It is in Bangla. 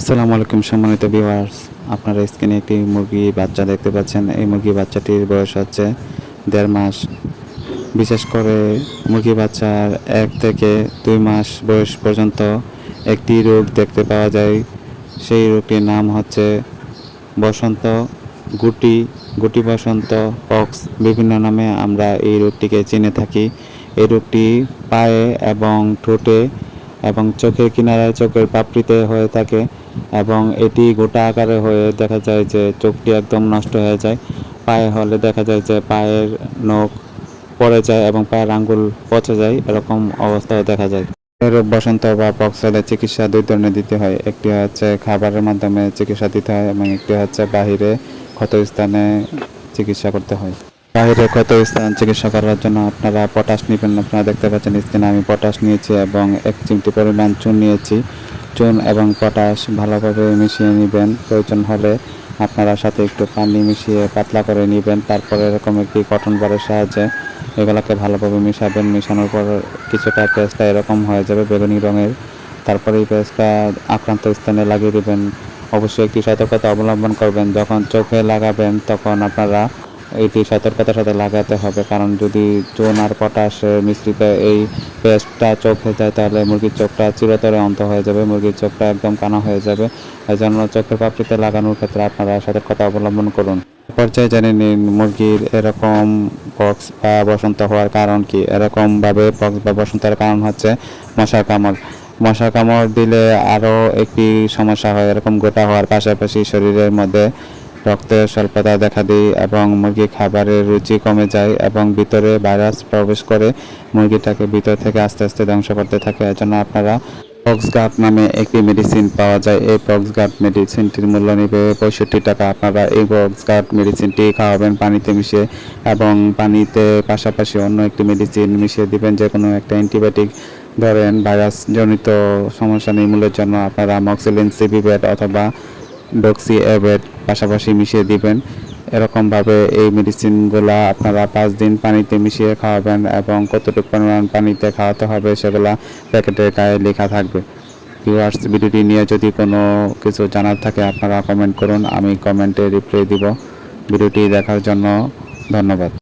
আসসালামু আলাইকুম সম্মানিত ভিউয়ার্স। আপনারা স্ক্রিনে একটি মুরগি বাচ্চা দেখতে পাচ্ছেন। এই মুরগি বাচ্চাটির বয়স হচ্ছে দেড় মাস। বিশেষ করে মুরগি বাচ্চার এক থেকে দুই মাস বয়স পর্যন্ত একটি রোগ দেখতে পাওয়া যায়। সেই রোগটির নাম হচ্ছে বসন্ত গুটি। গুটি বসন্ত, পক্স বিভিন্ন নামে আমরা এই রোগটিকে চিনে থাকি। এই রোগটি পায়ে এবং ঠোঁটে এবং চোখের কিনারায় চোখের পাপড়িতে হয়ে থাকে এবং এটি গোটা আকারে হয়ে দেখা যায় যে চোখটি একদম নষ্ট হয়ে যায়। পায়ে হলে দেখা যায় যে পায়ের নখ পড়ে যায় এবং পায়ের আঙ্গুল পচে যায়, এরকম অবস্থাও দেখা যায়। রোগ বসন্ত বা পক্স চিকিৎসা দুই ধরনের দিতে হয়। একটি হচ্ছে খাবারের মাধ্যমে চিকিৎসা দিতে হয় এবং একটি হচ্ছে বাহিরে ক্ষত স্থানে চিকিৎসা করতে হয়। বাইরে ক্ষত স্থান চিকিৎসা করার জন্য আপনারা পটাশ নেবেন আপনারা দেখতে পাচ্ছেন স্ক্রিনে আমি পটাশ নিয়েছি এবং এক চিমটি পরিমাণ চুন নিয়েছি। চুন এবং পটাশ ভালোভাবে মিশিয়ে নেবেন। প্রয়োজন হলে আপনারা সাথে একটু পানি মিশিয়ে পাতলা করে নেবেন। তারপরে এরকম একটি কটন বারের সাহায্যে এগুলোকে ভালোভাবে মিশাবেন। মিশানোর পর কিছুটা পেস্টটা এরকম হয়ে যাবে বেগুনি রঙের। তারপরে এই পেস্টটা আক্রান্ত স্থানে লাগিয়ে দেবেন। অবশ্যই একটি সতর্কতা অবলম্বন করবেন। যখন চোখে লাগাবেন তখন আপনারা এটি সতর্কতার সাথে লাগাতে হবে। কারণ যদি চুন আর পটাশ মিশ্রিত এই পেস্টটা চোখে যায়, তাহলে মুরগির চোখটা চিরতরে অন্ত হয়ে যাবে, মুরগির চোখটা একদম কানা হয়ে যাবে। এই জন্য চোখের পাপড়িতে লাগানোর ক্ষেত্রে আপনারা সতর্কতা অবলম্বন করুন। পর্যায়ে জেনে নিন মুরগির এরকম পক্স বা বসন্ত হওয়ার কারণ কি। এরকমভাবে পক্স বা বসন্তের কারণ হচ্ছে মশার কামড়। মশা কামড় দিলে আরও একটি সমস্যা হয়, এরকম গোটা হওয়ার পাশাপাশি শরীরের মধ্যে রক্তের স্বল্পতা দেখা দেয় এবং মুরগি খাবারের রুচি কমে যায় এবং ভিতরে ভাইরাস প্রবেশ করে মুরগিটাকে ভিতর থেকে আস্তে আস্তে ধ্বংস করতে থাকে। এজন্য আপনারা পক্সগার্ড নামে একটি মেডিসিন পাওয়া যায়। এই পক্সগার্ড মেডিসিনটির মূল্য নেবে পঁয়ষট্টি টাকা। আপনারা এই পক্সগার্ড মেডিসিনটি খাওয়াবেন, পানিতে মিশিয়ে এবং পানিতে পাশাপাশি অন্য একটি মেডিসিন মিশিয়ে দিবেন। যে কোনো একটা অ্যান্টিবায়োটিক ধরেন ভাইরাস জনিত সমস্যা নির্মূলের জন্য আপনারা মক্সিলিন সিবিবেট অথবা ডক্সি অ্যাবেট পাশাপাশি মিশিয়ে দিবেন। এরকমভাবে এই মেডিসিনগুলো আপনারা পাঁচ দিন পানিতে মিশিয়ে খাওয়াবেন এবং কতটুকু পরিমাণ পানিতে খাওয়াতে হবে সেগুলো প্যাকেটের গায়ে লেখা থাকবে। ভিউয়ার্স, ভিডিওটি নিয়ে যদি কোনো কিছু জানার থাকে আপনারা কমেন্ট করুন, আমি কমেন্টে রিপ্লাই দিব। ভিডিওটি দেখার জন্য ধন্যবাদ।